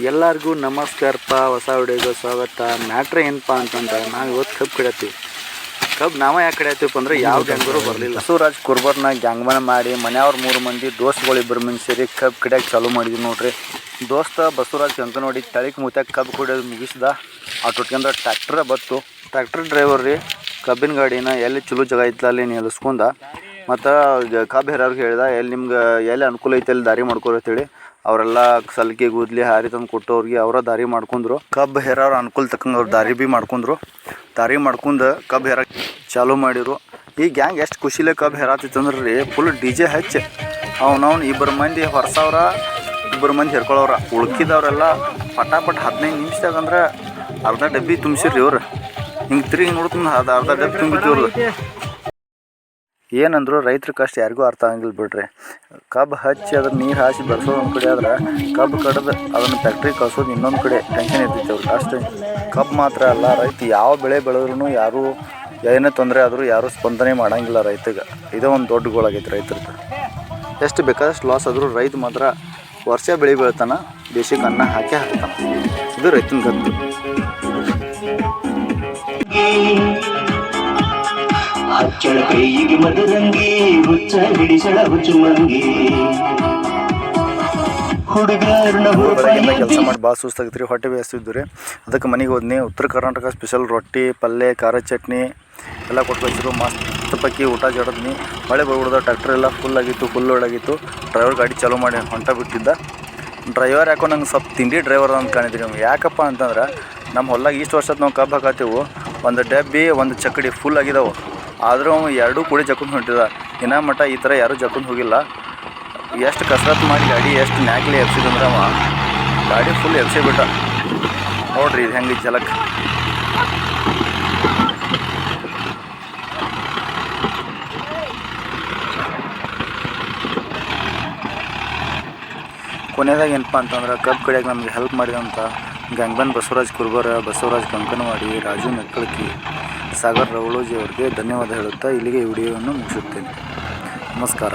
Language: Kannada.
ಎಲ್ಲರಿಗೂ ನಮಸ್ಕಾರಪ್ಪ ಹೊಸ ವಿಡಿಯೋಗೆ ಸ್ವಾಗತ. ಮ್ಯಾಟ್ರ್ ಏನಪ್ಪ ಅಂತಂದ್ರೆ ನಾವು ಇವತ್ತು ಕಬ್ಬು ಕಡಿಯತ್ತೀವಿ. ಕಬ್ಬು ನಾವು ಯಾಕೆ ಕಡಿಯತ್ತೀವಪ್ಪ ಅಂದ್ರೆ ಯಾವ ಗ್ಯಾಂಗರು ಬರಲಿಲ್ಲ. ಬಸವರಾಜ್ ಕುರ್ಬರ್ನ ಗ್ಯಾಂಗ್ಮನ ಮಾಡಿ ಮನೆಯವ್ರ ಮೂರು ಮಂದಿ ದೋಸ್ತಗಳು ಇಬ್ಬರು ಮಂದಿ ಸೇರಿ ಕಬ್ಬು ಕಡಿಯಕ್ಕೆ ಚಾಲೂ ಮಾಡಿದ್ವಿ ನೋಡ್ರಿ. ದೋಸ್ತ ಬಸವರಾಜ್ ಚಂತ ನೋಡಿ ತಳಿಕ್ ಮುತ್ಯಾಗ ಕಬ್ಬು ಕುಡಿಯೋದು ಮುಗಿಸ್ದ ಆ ಟೊಟ್ಕಂದ್ರೆ ಟ್ರ್ಯಾಕ್ಟ್ರ ಬತ್ತು ಟ್ರ್ಯಾಕ್ಟರ್ ಡ್ರೈವರ್ ರೀ ಕಬ್ಬಿನ ಗಾಡಿನ ಎಲ್ಲಿ ಚಲೋ ಜಾಗ ಐತ್ಲ ಅಲ್ಲಿ ನಿಲ್ಲಿಸ್ಕೊಂಡ ಮತ್ತು ಕಬ್ಬು ಹೇರೋರ್ಗೆ ಹೇಳ್ದ ಎಲ್ಲಿ ನಿಮ್ಗೆ ಎಲ್ಲಿ ಅನುಕೂಲ ಐತೆ ಅಲ್ಲಿ ದಾರಿ ಮಾಡ್ಕೊಳ್ತೇಳಿ ಅವರೆಲ್ಲ ಸಲಿಕೆ ಗೂದ್ಲಿ ಹಾರಿ ತಂದು ಕೊಟ್ಟವ್ರಿಗೆ ಅವರ ದಾರಿ ಮಾಡ್ಕೊಂಡ್ರು. ಕಬ್ಬು ಹೇರೋರು ಅನುಕೂಲ ತಕ್ಕಂಗೆ ಅವ್ರು ದಾರಿ ಭೀ ಮಾಡ್ಕೊಂಡ್ರು. ದಾರಿ ಮಾಡ್ಕೊಂಡು ಕಬ್ಬು ಹೇರ ಚಾಲೂ ಮಾಡಿರು. ಈ ಗ್ಯಾಂಗ್ ಎಷ್ಟು ಖುಷಿಲೇ ಕಬ್ಬು ಹೇರಾತಿತ್ತಂದ್ರೆ ರೀ ಫುಲ್ ಡಿ ಜೆ ಹಚ್ಚಿ. ಅವ್ನವ್ನು ಇಬ್ಬರು ಮಂದಿ ಹೊರಸವ್ರ, ಇಬ್ಬರು ಮಂದಿ ಹೇರ್ಕೊಳ್ಳೋರ ಉಳ್ಕಿದವ್ರೆಲ್ಲ ಪಟಾಪಟ್ ಹದಿನೈದು ನಿಮಿಷದಾಗ ಅಂದ್ರೆ ಅರ್ಧ ಡಬ್ಬಿ ತುಂಬಿಸಿರ್ರಿ ಇವ್ರು. ಹಿಂಗೆ ತಿರುಗಿ ನೋಡ್ಕೊಂಡು ಅರ್ಧ ಡಬ್ಬಿ ತುಂಬಿತ್ತು ಏನಂದ್ರು ರೈತರ ಕಷ್ಟ ಯಾರಿಗೂ ಅರ್ಥ ಆಗಂಗಿಲ್ಲ ಬಿಡ್ರಿ. ಕಬ್ಬು ಹಚ್ಚಿ ಅದ್ರ ನೀರು ಹಾಸಿ ಬೆಳೆಸೋದು ಒಂದು ಕಡೆ ಆದ್ರೆ ಕಬ್ಬು ಕಡ್ದು ಅದನ್ನು ಫ್ಯಾಕ್ಟ್ರಿಗೆ ಕಳ್ಸೋದು ಇನ್ನೊಂದು ಕಡೆ ಟೆನ್ಷನ್ ಇರ್ತೈತೆ ಅವ್ರಿಗೆ. ಅಷ್ಟೇ. ಕಬ್ಬು ಮಾತ್ರ ಅಲ್ಲ ರೈತ ಯಾವ ಬೆಳೆ ಬೆಳೆದ್ರೂ ಯಾರೂ ಏನೇ ತೊಂದರೆ ಆದರೂ ಯಾರೂ ಸ್ಪಂದನೆ ಮಾಡಂಗಿಲ್ಲ ರೈತಗೆ ಇದೇ ಒಂದು ದೊಡ್ಡ ಗೋಳಾಗೈತೆ ರೈತರದ್ದು ಎಷ್ಟು ಬೇಕಾದಷ್ಟು ಲಾಸ್ ಆದರೂ ರೈತ ಮಾತ್ರ ವರ್ಷ ಬೆಳೆ ಬೆಳಿತಾನ ದೇಶಕ್ಕೆ ಅನ್ನ ಹಾಕೇ ಹಾಕ್ತಾನೆ. ಇದು ರೈತನ ಗತ್ತು ಕೈಯಿಗೆ ಮದರಂಗಿ ಹುಚ್ಚ ಹಿಡಿಸಳ ಹುಚ್ಚು ಮಂಗಿ. ಕೆಲಸ ಮಾಡಿ ಭಾಳ ಸುಸ್ತಾಗಿತ್ತು ಹೊಟ್ಟೆ ಬೇಯಿಸ್ತಿದ್ದು ರೀ ಅದಕ್ಕೆ ಮನೆಗೆ ಹೋದ್ನಿ. ಉತ್ತರ ಕರ್ನಾಟಕ ಸ್ಪೆಷಲ್ ರೊಟ್ಟಿ ಪಲ್ಯ ಖಾರ ಚಟ್ನಿ ಎಲ್ಲ ಕೊಟ್ಟು ಕಳಿಸಿದ್ರು ಮಸ್ತ್ ಪಕ್ಕಿ ಊಟ ಜಡದ್ನಿ. ಮಳೆ ಬರ್ಬಿಡ್ದ ಟ್ರ್ಯಾಕ್ಟರ್ ಎಲ್ಲ ಫುಲ್ ಆಗಿತ್ತು ಫುಲ್ ಲೋಡ್ ಆಗಿತ್ತು. ಡ್ರೈವರ್ ಗಾಡಿ ಚಾಲೂ ಮಾಡಿ ಹೊಂಟ ಬಿಟ್ಟಿದ್ದ. ಡ್ರೈವರ್ ಯಾಕೋ ನಂಗೆ ಸ್ವಲ್ಪ ತಿಂಡಿ ಡ್ರೈವರ್ ಅಂತ ಕಾಣಿದ್ರಿ ನಮ್ಗೆ. ಯಾಕಪ್ಪ ಅಂತಂದ್ರೆ ನಮ್ಮ ಹೊಲ್ದಾಗ ಇಷ್ಟು ವರ್ಷದ ನಾವು ಕಬ್ಬು ಹಾಕತ್ತೀವಿ. ಒಂದು ಡಬ್ಬಿ ಒಂದು ಚಕ್ಕಡಿ ಫುಲ್ ಆಗಿದಾವೆ. ಆದರೂ ಅವ ಎರಡೂ ಕೂಡಿ ಜಕ್ಕೊಂಡು ಹೊಂಟಿದ. ಇನ್ನ ಮಟ್ಟ ಈ ಥರ ಯಾರೂ ಜಕ್ಕೊಂಡು ಹೋಗಿಲ್ಲ. ಎಷ್ಟು ಕಸರತ್ತು ಮಾಡಿ ಗಾಡಿ, ಎಷ್ಟು ನ್ಯಾಕ್ಲಿ ಎಬ್ಸಿದಂದ್ರೆ ಅವ ಗಾಡಿ ಫುಲ್ ಎಬ್ಸಿಬಿಟ್ಟ ನೋಡ್ರಿ ಇದು ಹೆಂಗೆ ಜಲಕ್. ಕೊನೆಯದಾಗ ಏನಪ್ಪ ಅಂತಂದ್ರೆ ಕಬ್ಬು ಕಡಿಯಾಗ ನಮ್ಗೆ ಹೆಲ್ಪ್ ಮಾಡಿದಂಥ ಗಂಗನ್ ಬಸವರಾಜ್ ಕುರ್ಬರ, ಬಸವರಾಜ್ ಕಂಕನವಾಡಿ ರಾಜು ಮೆಕ್ಕಳಕಿ ಸಾಗರ್ ರವಳೋಜಿ ಅವರಿಗೆ ಧನ್ಯವಾದ ಹೇಳುತ್ತಾ ಇಲ್ಲಿಗೆ ವಿಡಿಯೋವನ್ನು ಮುಗಿಸುತ್ತೇನೆ. ನಮಸ್ಕಾರ.